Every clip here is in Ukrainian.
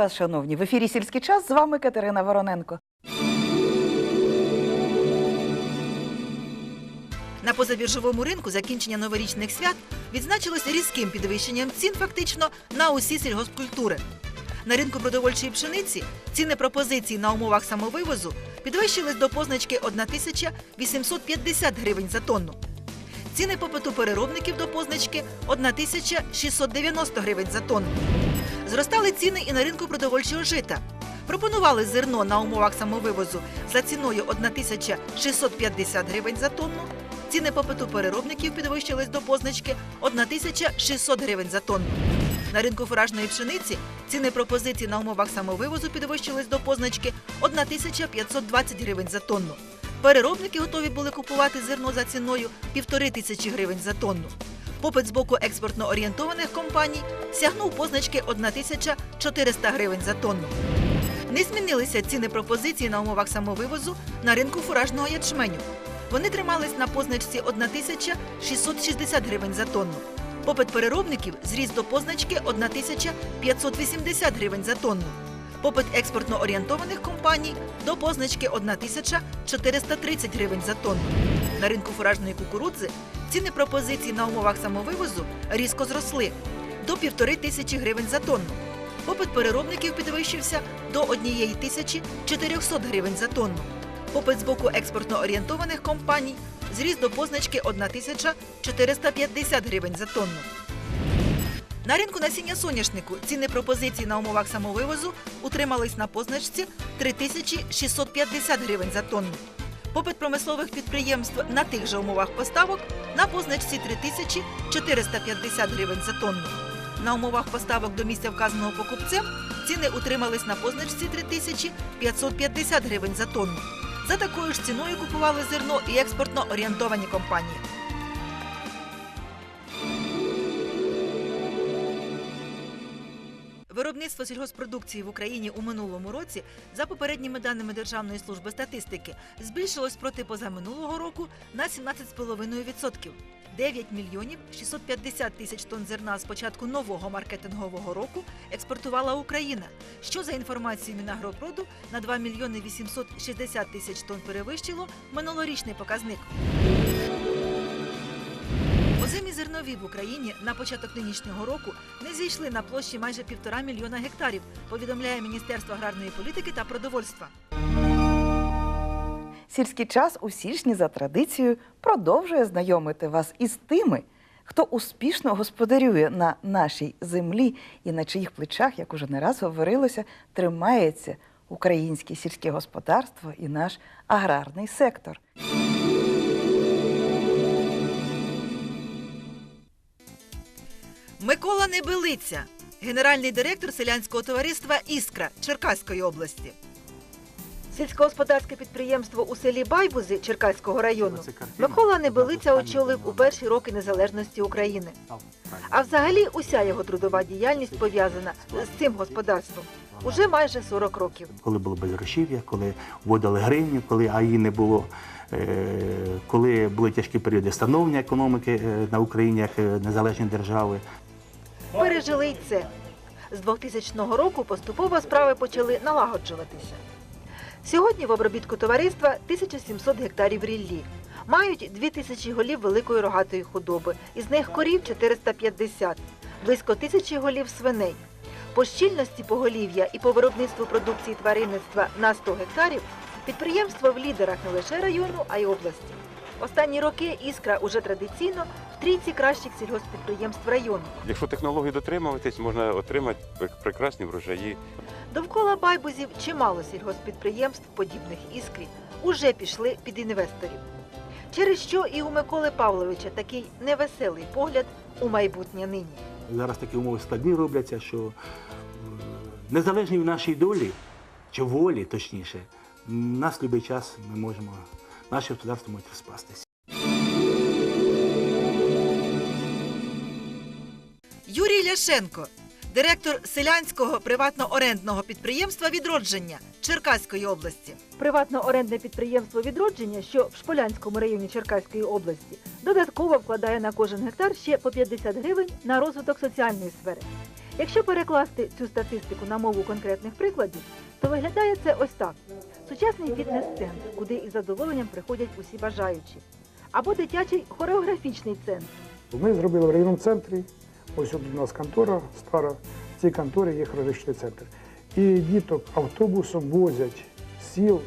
Вас, шановні! В ефірі сільський час з вами Катерина Вороненко. На позабіржовому ринку закінчення новорічних свят відзначилось різким підвищенням цін фактично на усі сільгоспкультури. На ринку продовольчої пшениці ціни пропозицій на умовах самовивозу підвищились до позначки 1850 гривень за тонну. Ціни попиту переробників до позначки 1690 гривень за тонну. Зростали ціни і на ринку продовольчого жита. Пропонували зерно на умовах самовивозу за ціною 1650 гривень за тонну. Ціни попиту переробників підвищились до позначки 1600 гривень за тонну. На ринку фуражної пшениці ціни пропозицій на умовах самовивозу підвищились до позначки 1520 гривень за тонну. Переробники готові були купувати зерно за ціною півтори тисячі гривень за тонну. Попит з боку експортно орієнтованих компаній сягнув позначки 1400 гривень за тонну. Не змінилися ціни пропозицій на умовах самовивозу на ринку фуражного ячменю. Вони тримались на позначці 1660 гривень за тонну. Попит переробників зріс до позначки 1580 гривень за тонну. Попит експортно орієнтованих компаній до позначки 1430 гривень за тонну. На ринку фуражної кукурудзи ціни пропозицій на умовах самовивозу різко зросли до півтори тисячі гривень за тонну. Попит переробників підвищився до 1400 гривень за тонну. Попит з боку експортно орієнтованих компаній зріс до позначки 1450 гривень за тонну. На ринку насіння соняшнику ціни пропозицій на умовах самовивозу утримались на позначці 3650 гривень за тонну. Попит промислових підприємств на тих же умовах поставок на позначці 3450 гривень за тонну. На умовах поставок до місця вказаного покупцем ціни утримались на позначці 3550 гривень за тонну. За такою ж ціною купували зерно і експортно орієнтовані компанії. Виробництво сільгоспродукції в Україні у минулому році, за попередніми даними Державної служби статистики, збільшилось проти позаминулого року на 17,5%. 9 мільйонів 650 тисяч тонн зерна з початку нового маркетингового року експортувала Україна, що за інформацією Мінагропроду на 2 мільйони 860 тисяч тонн перевищило минулорічний показник. Озимі зернові в Україні на початок нинішнього року не зійшли на площі майже півтора мільйона гектарів, повідомляє Міністерство аграрної політики та продовольства. Сільський час у січні за традицією продовжує знайомити вас із тими, хто успішно господарює на нашій землі і на чиїх плечах, як уже не раз говорилося, тримається українське сільське господарство і наш аграрний сектор. Микола Небелиця, генеральний директор селянського товариства Іскра Черкаської області. Сільськогосподарське підприємство у селі Байбузи Черкаського району Микола Небелиця очолив у перші роки незалежності України. А взагалі уся його трудова діяльність пов'язана з цим господарством уже майже 40 років. коли було безгрошів'я, коли вводили гривню, коли АІ не було, е, коли були тяжкі періоди становлення економіки е, на Україні як е, незалежної держави. Пережили й це. З 2000 року поступово справи почали налагоджуватися. Сьогодні в обробітку товариства 1700 гектарів ріллі. Мають 2000 голів великої рогатої худоби, із них корів 450, близько тисячі голів свиней. По щільності поголів'я і по виробництву продукції тваринництва на 100 гектарів підприємство в лідерах не лише району, а й області. Останні роки іскра уже традиційно в трійці кращих сільгоспідприємств району. Якщо технології дотримуватись, можна отримати прекрасні врожаї. Довкола байбузів чимало сільгоспідприємств, подібних іскрі, уже пішли під інвесторів. Через що і у Миколи Павловича такий невеселий погляд у майбутнє нині. Зараз такі умови складні робляться, що незалежні в нашій долі, чи волі, точніше, нас будь-який час ми можемо, наше господарство може розпастися. Юрій Ляшенко, директор селянського приватно-орендного підприємства Відродження Черкаської області. Приватно-орендне підприємство Відродження, що в Шполянському районі Черкаської області, додатково вкладає на кожен гектар ще по 50 гривень на розвиток соціальної сфери. Якщо перекласти цю статистику на мову конкретних прикладів, то виглядає це ось так: сучасний фітнес-центр, куди із задоволенням приходять усі бажаючі, або дитячий хореографічний центр. Ми зробили в районному центрі. Ось тут у нас контора стара. В цій конторі є хореографічний центр. І діток автобусом возять сіл.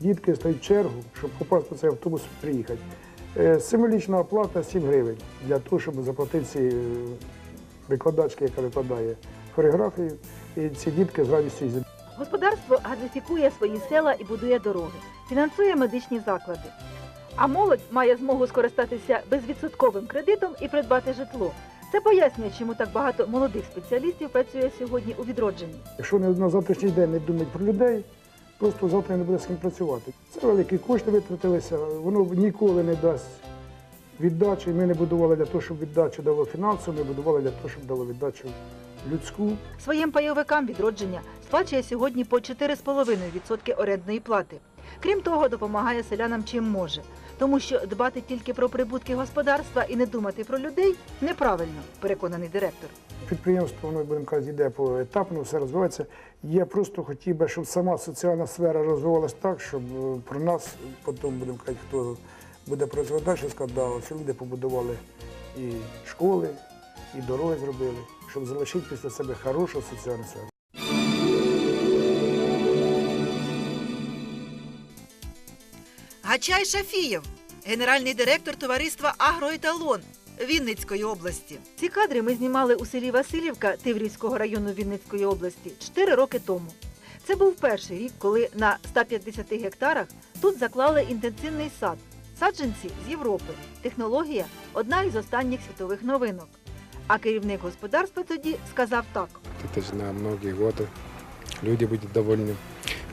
Дітки стоять в чергу, щоб попасти в цей автобус і приїхати. Е, Символічна оплата 7 гривень для того, щоб заплатити ці е, викладачки, яка викладає хореографію. І ці дітки з радістю їздять. Господарство газифікує свої села і будує дороги, фінансує медичні заклади. А молодь має змогу скористатися безвідсотковим кредитом і придбати житло. Це пояснює, чому так багато молодих спеціалістів працює сьогодні у відродженні. Якщо не на завтрашній день не думають про людей, просто завтра не буде з ким працювати. Це великі кошти витратилися, воно ніколи не дасть віддачі. Ми не будували для того, щоб віддачу дало фінансово, ми будували для того, щоб дало віддачу людську. Своїм пайовикам відродження сплачує сьогодні по 4,5% орендної плати. Крім того, допомагає селянам чим може, тому що дбати тільки про прибутки господарства і не думати про людей неправильно, переконаний директор. Підприємство, воно, будемо казати, йде поетапно, все розвивається. Я просто хотів би, щоб сама соціальна сфера розвивалась так, щоб е, про нас, потім будемо казати, хто буде працювати далі, сказати, да, люди побудували і школи, і дороги зробили, щоб залишити після себе хорошу соціальну сферу. Гачай Шафієв, генеральний директор товариства Агроеталон Вінницької області. Ці кадри ми знімали у селі Васильівка Тиврівського району Вінницької області 4 роки тому. Це був перший рік, коли на 150 гектарах тут заклали інтенсивний сад. Саджанці з Європи. Технологія одна із останніх світових новинок. А керівник господарства тоді сказав так: Это же на многие годы. Люди будут довольны.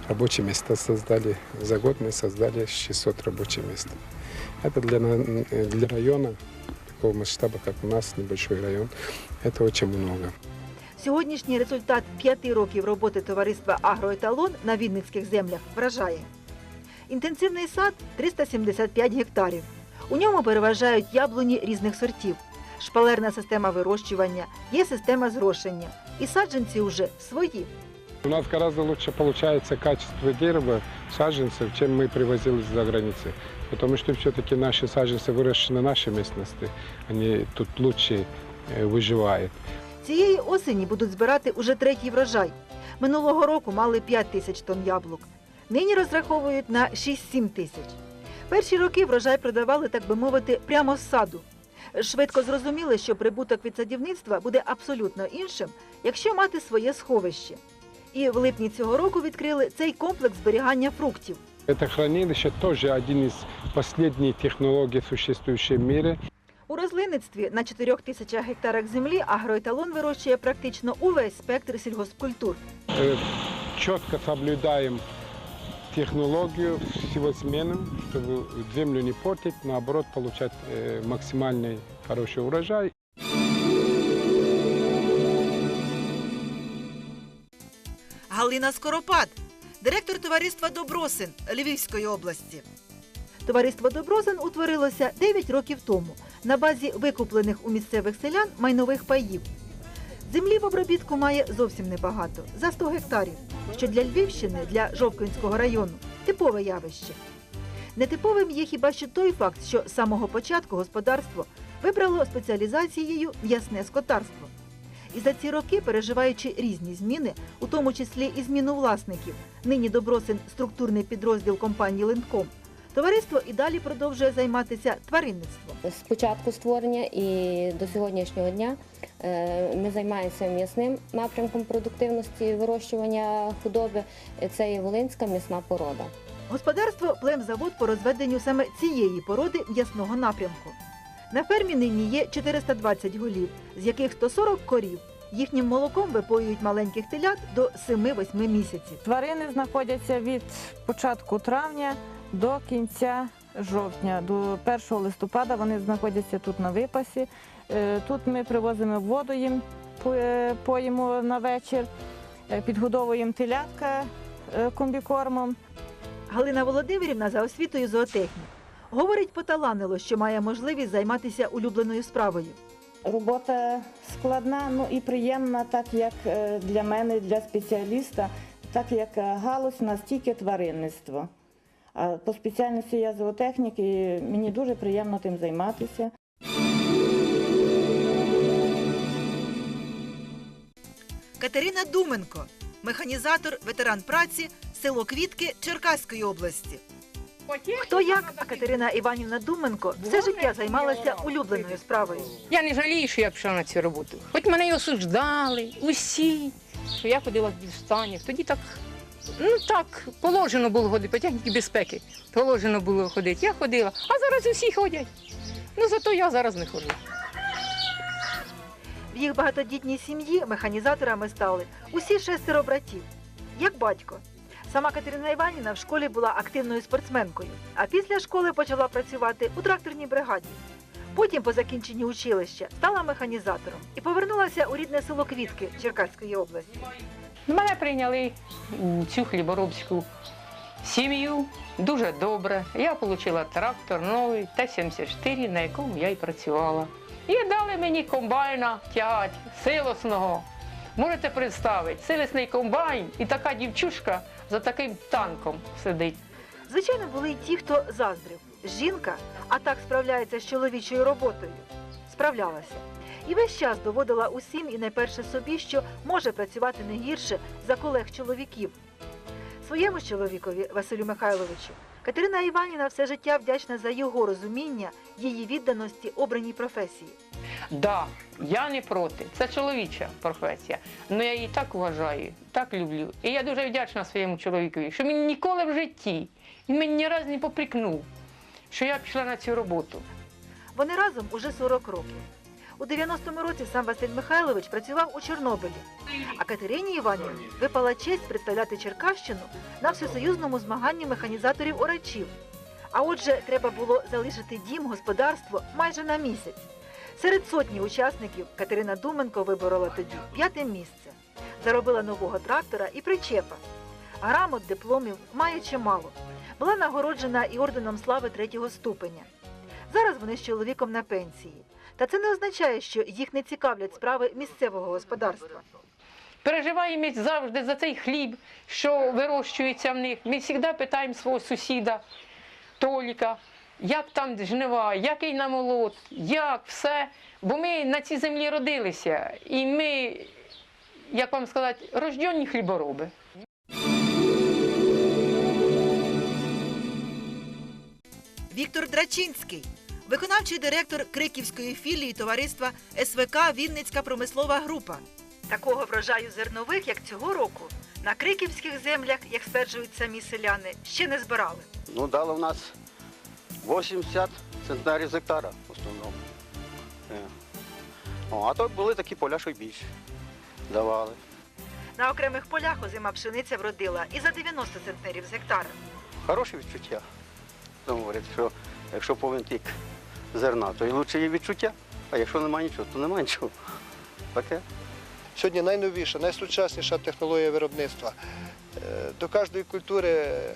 Рабочие места создали. За год мы создали 600 рабочих мест. Это для, на- для района, такого масштаба, как у нас, небольшой район, это очень много. Сьогоднішній результат п'яти років роботи товариства Агроеталон на Вінницьких землях вражає. Інтенсивний сад 375 гектарів. У ньому переважають яблуні різних сортів, шпалерна система вирощування, є система зрошення. І саджанці вже свої. У нас гораздо лучше получается качество дерева, саженцев, чем мы привозили из-за границы. Потому что все-таки наши саженцы выращены на нашей местности, они тут лучше э, выживают. Цієї осені будуть збирати уже третій врожай. Минулого року мали 5 тисяч тонн яблук. Нині розраховують на 6-7 тисяч. Перші роки врожай продавали, так би мовити, прямо з саду. Швидко зрозуміли, що прибуток від садівництва буде абсолютно іншим, якщо мати своє сховище. І в липні цього року відкрили цей комплекс зберігання фруктів. Это хранилище тоже один из последних технологий, существующих в мире. У рослинництві на 4 тисячах гектарах землі агроеталон вирощує практично увесь спектр сільгоспкультур. Э, четко соблюдаем технологию всего смены, чтобы землю не портить, наоборот, получать э, максимальный хороший урожай. Галина Скоропад, директор товариства Добросин Львівської області. Товариство Добросин утворилося 9 років тому на базі викуплених у місцевих селян майнових паїв. Землі в обробітку має зовсім небагато за 100 гектарів, що для Львівщини, для Жовкинського району типове явище. Нетиповим є хіба що той факт, що з самого початку господарство вибрало спеціалізацією м'ясне скотарство. І за ці роки, переживаючи різні зміни, у тому числі і зміну власників, нині Добросин структурний підрозділ компанії Линком, товариство і далі продовжує займатися тваринництвом. З початку створення і до сьогоднішнього дня е, ми займаємося м'ясним напрямком продуктивності вирощування худоби. Це є волинська м'ясна порода. Господарство племзавод по розведенню саме цієї породи м'ясного напрямку. На фермі нині є 420 голів, з яких 140 корів. Їхнім молоком випоюють маленьких телят до 7-8 місяців. Тварини знаходяться від початку травня до кінця жовтня. До 1 листопада вони знаходяться тут на випасі. Е, Тут ми привозимо воду їм, е, поїмо на вечір, е, підгодовуємо телятка комбікормом. Галина Володимирівна за освітою зоотехнік. Говорить, поталанило, що має можливість займатися улюбленою справою. Робота складна, ну і приємна, так як для мене, для спеціаліста, так як галузь настільки тваринництво. А по спеціальності я зоотехнік і мені дуже приємно тим займатися. Катерина Думенко, механізатор, ветеран праці, село Квітки Черкаської області. Хто як, а Катерина Іванівна Думенко все життя займалася улюбленою справою. Я не жалію, що я пішла на цю роботу. Хоч мене й осуждали, усі, що я ходила в дістаннях. Тоді так, ну так, положено було ходити, по техніці безпеки. Положено було ходити. Я ходила, а зараз усі ходять. Ну зато я зараз не ходжу. В їх багатодітній сім'ї механізаторами стали усі шестеро братів, як батько. Сама Катерина Іванівна в школі була активною спортсменкою, а після школи почала працювати у тракторній бригаді. Потім, по закінченні училища, стала механізатором і повернулася у рідне село Квітки Черкаської області. Мене прийняли цю хліборобську сім'ю дуже добре. Я отримала трактор новий Т-74, на якому я й працювала. І дали мені комбайна тягати, силосного. Можете представити, силосний комбайн і така дівчушка за таким танком сидить. Звичайно, були й ті, хто заздрив. Жінка, а так справляється з чоловічою роботою. Справлялася. І весь час доводила усім і найперше собі, що може працювати не гірше за колег чоловіків. Своєму чоловікові Василю Михайловичу Катерина Іванівна все життя вдячна за його розуміння, її відданості обраній професії. Да, я не проти. Це чоловіча професія. але я її так вважаю, так люблю. І я дуже вдячна своєму чоловікові, що він ніколи в житті він мені ні разу не поприкнув, що я пішла на цю роботу. Вони разом уже 40 років. У 90-му році сам Василь Михайлович працював у Чорнобилі, а Катерині Іванівні випала честь представляти Черкащину на всесоюзному змаганні механізаторів орачів. А отже, треба було залишити дім, господарство майже на місяць. Серед сотні учасників Катерина Думенко виборола тоді п'яте місце. Заробила нового трактора і причепа. Грамот, дипломів має чимало. Була нагороджена і орденом слави третього ступеня. Зараз вони з чоловіком на пенсії. Та це не означає, що їх не цікавлять справи місцевого господарства. Переживаємо завжди за цей хліб, що вирощується в них. Ми завжди питаємо свого сусіда Толіка, як там жнива, який намолот, як все. Бо ми на цій землі родилися, і ми, як вам сказати, рождені хлібороби. Віктор Драчинський, виконавчий директор Криківської філії товариства СВК Вінницька промислова група. Такого врожаю зернових, як цього року, на криківських землях, як стверджують самі селяни, ще не збирали. Ну, дали в нас 80 центнерів з гектара в основному. Е. О, а то були такі поля, що й більше давали. На окремих полях озима пшениця вродила і за 90 центнерів з гектара. Хороше відчуття. Тому говорять, що якщо повен тік зерна, то і краще є відчуття. А якщо немає нічого, то немає нічого. Таке. Сьогодні найновіша, найсучасніша технологія виробництва. Е, До кожної культури е,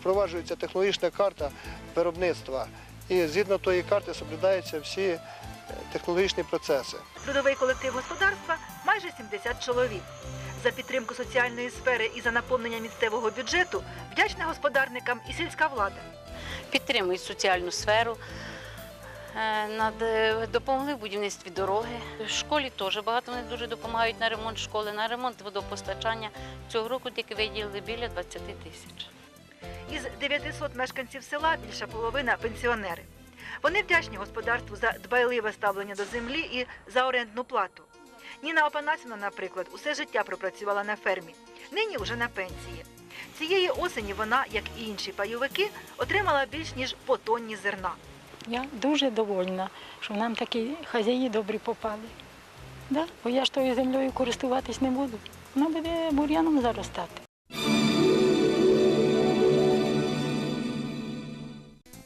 впроваджується технологічна карта виробництва. І згідно тої карти соблюдаються всі е, технологічні процеси. Трудовий колектив господарства майже 70 чоловік. За підтримку соціальної сфери і за наповнення місцевого бюджету вдячна господарникам і сільська влада. Підтримують соціальну сферу. е, е, Допомогли в будівництві дороги. В школі теж багато вони дуже допомагають на ремонт школи, на ремонт водопостачання. Цього року тільки виділили біля 20 тисяч. Із 900 мешканців села більша половина пенсіонери. Вони вдячні господарству за дбайливе ставлення до землі і за орендну плату. Ніна Опанасівна, наприклад, усе життя пропрацювала на фермі. Нині вже на пенсії. Цієї осені вона, як і інші пайовики, отримала більш ніж по тонні зерна. Я дуже довольна, що нам такі хазяї добрі попали. Да? Бо я ж тою землею користуватись не буду. Вона буде бур'яном заростати.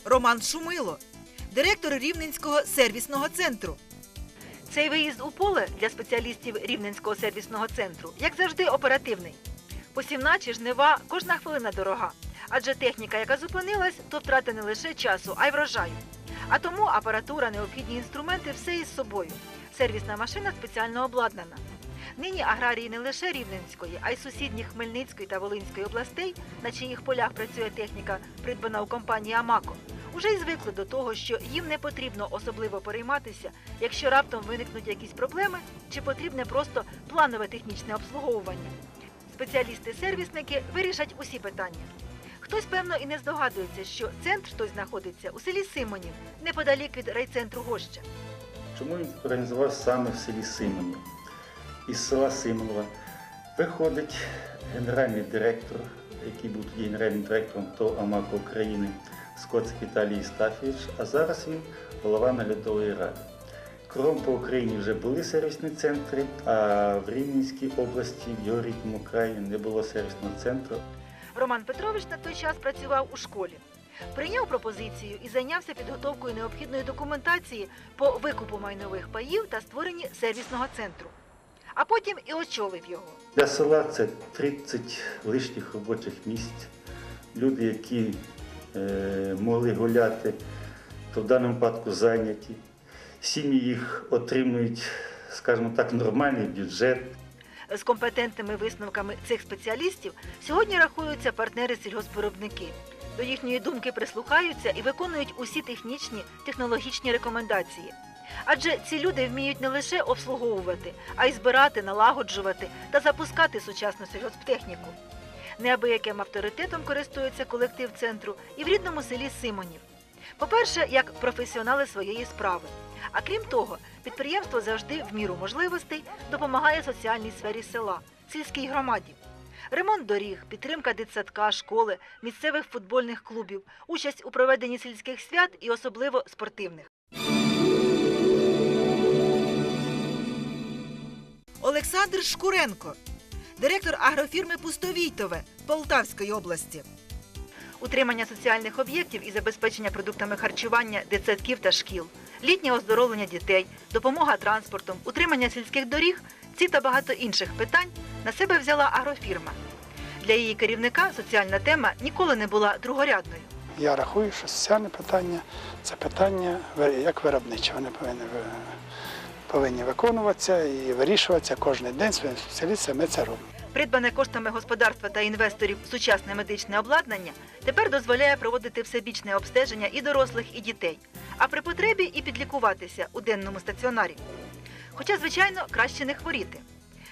Роман Шумило, директор Рівненського сервісного центру. Цей виїзд у поле для спеціалістів Рівненського сервісного центру, як завжди, оперативний. Посівна чи жнива кожна хвилина дорога. Адже техніка, яка зупинилась, то втрата не лише часу, а й врожаю. А тому апаратура, необхідні інструменти все із собою. Сервісна машина спеціально обладнана. Нині аграрії не лише Рівненської, а й сусідніх Хмельницької та Волинської областей, на чиїх полях працює техніка, придбана у компанії Амако, уже й звикли до того, що їм не потрібно особливо перейматися, якщо раптом виникнуть якісь проблеми, чи потрібне просто планове технічне обслуговування. Спеціалісти-сервісники вирішать усі питання. Хтось, певно, і не здогадується, що центр той знаходиться у селі Симонів, неподалік від райцентру Гоща. Чому він організувався саме в селі Симонів? Із села Симонова виходить генеральний директор, який був тоді генеральним директором ТОВ АМАК України, Скоцик Віталій Стафійович, а зараз він голова наглядової ради. Кругом по Україні вже були сервісні центри, а в Рівненській області, в його рідному краї, не було сервісного центру. Роман Петрович на той час працював у школі. Прийняв пропозицію і зайнявся підготовкою необхідної документації по викупу майнових паїв та створенні сервісного центру. А потім і очолив його. Для села це 30 лишніх робочих місць. Люди, які е, могли гуляти, то в даному випадку зайняті. Сім'ї їх отримують, скажімо так, нормальний бюджет. З компетентними висновками цих спеціалістів сьогодні рахуються партнери сільгоспвиробники. До їхньої думки прислухаються і виконують усі технічні технологічні рекомендації. Адже ці люди вміють не лише обслуговувати, а й збирати, налагоджувати та запускати сучасну сільгосптехніку. Неабияким авторитетом користується колектив центру і в рідному селі Симонів. По-перше, як професіонали своєї справи. А крім того, підприємство завжди в міру можливостей допомагає соціальній сфері села, сільській громаді. Ремонт доріг, підтримка дитсадка, школи, місцевих футбольних клубів, участь у проведенні сільських свят і особливо спортивних. Олександр Шкуренко, директор агрофірми Пустовійтове Полтавської області. Утримання соціальних об'єктів і забезпечення продуктами харчування дитсадків та шкіл, літнє оздоровлення дітей, допомога транспортом, утримання сільських доріг ці та багато інших питань на себе взяла агрофірма. Для її керівника соціальна тема ніколи не була другорядною. Я рахую, що соціальне питання це питання як виробниче. Вони повинні, повинні виконуватися і вирішуватися кожен день своїм спеціалістам. Ми це робимо. Придбане коштами господарства та інвесторів сучасне медичне обладнання тепер дозволяє проводити всебічне обстеження і дорослих, і дітей, а при потребі і підлікуватися у денному стаціонарі. Хоча, звичайно, краще не хворіти.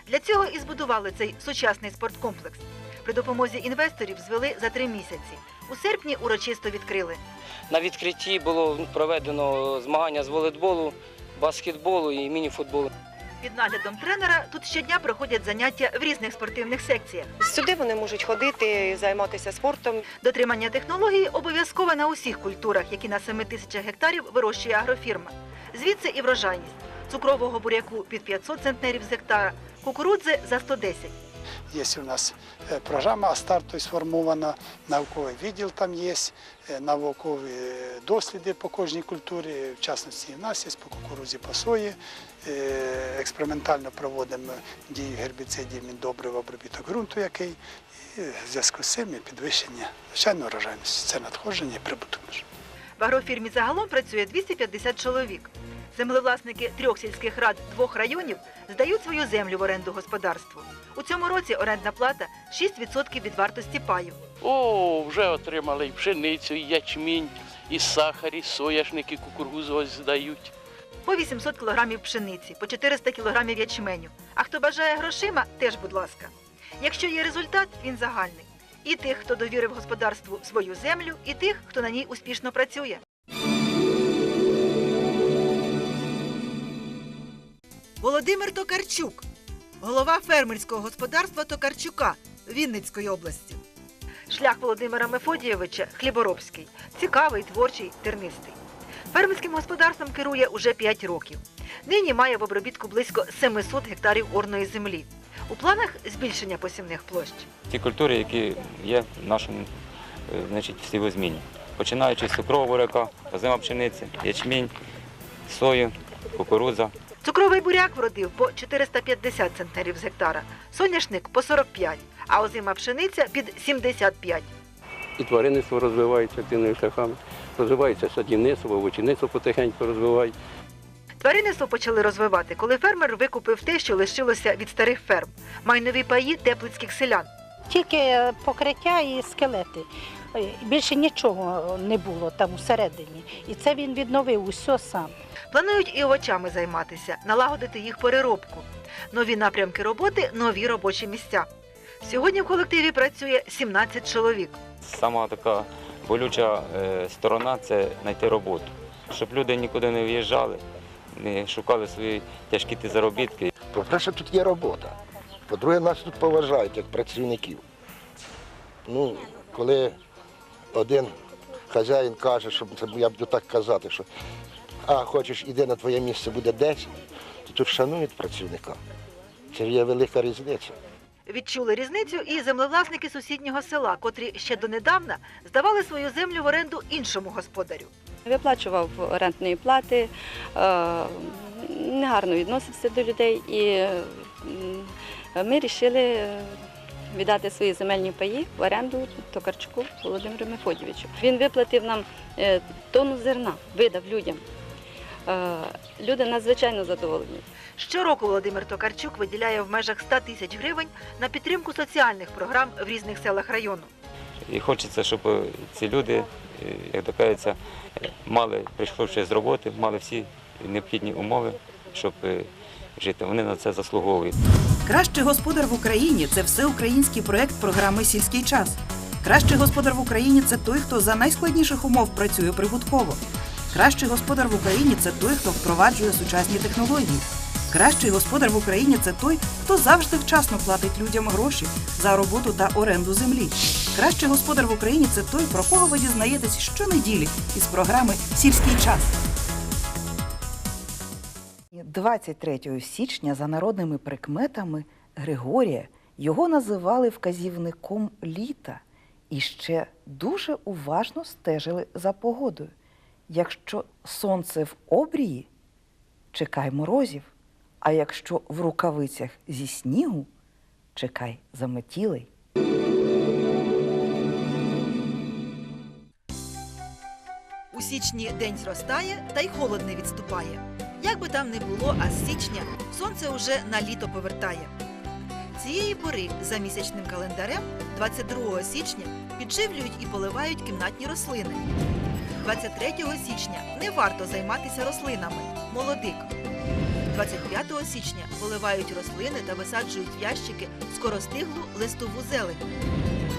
Для цього і збудували цей сучасний спорткомплекс. При допомозі інвесторів звели за три місяці. У серпні урочисто відкрили. На відкритті було проведено змагання з волейболу, баскетболу і мініфутболу. Під наглядом тренера тут щодня проходять заняття в різних спортивних секціях. Сюди вони можуть ходити, займатися спортом. Дотримання технології обов'язкове на усіх культурах, які на 7 тисячах гектарів вирощує агрофірма. Звідси і врожайність. Цукрового буряку під 500 центнерів з гектара, кукурудзи за 110. Є у нас е, програма Астарту сформована, науковий відділ там є, е, наукові досліди по кожній культурі, в частності і в нас є по кукурузі, по сої. Експериментально проводимо дію гербіцидів, міндобрив, обробіток ґрунту який. І в зв'язку з цим є підвищення звичайно врожайності. Це надходження і прибуток. В агрофірмі загалом працює 250 чоловік. Землевласники трьох сільських рад двох районів здають свою землю в оренду господарству. У цьому році орендна плата 6% від вартості паю. О, вже отримали і пшеницю, і ячмінь, і сахар, і соняшник, і кукурузу ось здають. По 800 кілограмів пшениці, по 400 кілограмів ячменю. А хто бажає грошима, теж, будь ласка. Якщо є результат, він загальний. І тих, хто довірив господарству свою землю, і тих, хто на ній успішно працює. Володимир Токарчук, голова фермерського господарства Токарчука Вінницької області. Шлях Володимира Мефодійовича хліборобський, цікавий, творчий, тернистий. Фермерським господарством керує уже 5 років. Нині має в обробітку близько 700 гектарів орної землі. У планах збільшення посівних площ. ті культури, які є в нашому е, значить, сівозміні. Починаючи з цукрового буряка, озима пшениці, ячмінь, сою, кукурудза. Цукровий буряк вродив по 450 центнерів з гектара, соняшник по 45, а озима пшениця під 75. І тваринництво розвивається тими шляхами. розвивається садівництво, овочівництво потихеньку розвивають. Тваринництво почали розвивати, коли фермер викупив те, що лишилося від старих ферм. Майнові паї теплицьких селян. Тільки покриття і скелети. Е, Більше нічого не було там всередині. І це він відновив усе сам. Планують і овочами займатися, налагодити їх переробку. Нові напрямки роботи, нові робочі місця. Сьогодні в колективі працює 17 чоловік. Сама така болюча е, сторона це знайти роботу, щоб люди нікуди не виїжджали, не шукали свої тяжкі ті заробітки. По-перше, тут є робота. По-друге, нас тут поважають як працівників. Ну, коли один хазяїн каже, що я буду так казати, що а хочеш, іди на твоє місце буде 10, то тут шанують працівника. Це є велика різниця. Відчули різницю і землевласники сусіднього села, котрі ще донедавна здавали свою землю в оренду іншому господарю. Виплачував орендної плати, е, негарно відносився до людей, і ми вирішили віддати свої земельні паї в оренду Токарчуку Володимиру Мефодійовичу. Він виплатив нам е, тонну зерна, видав людям. Е, Люди надзвичайно задоволені. Щороку Володимир Токарчук виділяє в межах 100 тисяч гривень на підтримку соціальних програм в різних селах району. І хочеться, щоб ці люди, е, як то кажеться, е, мали, прийшовши з роботи, мали всі необхідні умови, щоб жити. Вони на це заслуговують. Кращий господар в Україні це всеукраїнський проект програми Сільський час. Кращий господар в Україні це той, хто за найскладніших умов працює прибутково. Кращий господар в Україні це той, хто впроваджує сучасні технології. Кращий господар в Україні це той, хто завжди вчасно платить людям гроші за роботу та оренду землі. Кращий господар в Україні це той, про кого ви дізнаєтесь щонеділі із програми Сільський час. 23 січня за народними прикметами Григорія його називали вказівником літа і ще дуже уважно стежили за погодою. Якщо сонце в обрії, чекай морозів, а якщо в рукавицях зі снігу, чекай заметілий. У січні день зростає, та й холод не відступає. Як би там не було, а з січня сонце уже на літо повертає. Цієї пори за місячним календарем, 22 січня, підживлюють і поливають кімнатні рослини. 23 січня не варто займатися рослинами молодик. 25 січня поливають рослини та висаджують ящики скоростиглу листову зелень.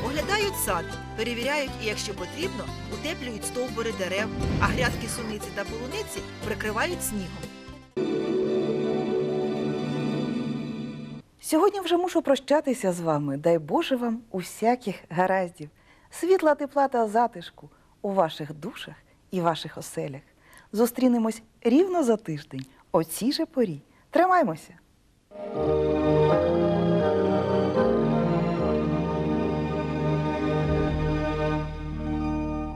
Оглядають сад, перевіряють і, якщо потрібно, утеплюють стовбури дерев, а грядки суниці та полуниці прикривають снігом. Сьогодні вже мушу прощатися з вами. Дай Боже вам усяких гараздів, світла, тепла та затишку у ваших душах і ваших оселях. Зустрінемось рівно за тиждень о цій же порі. Тримаймося!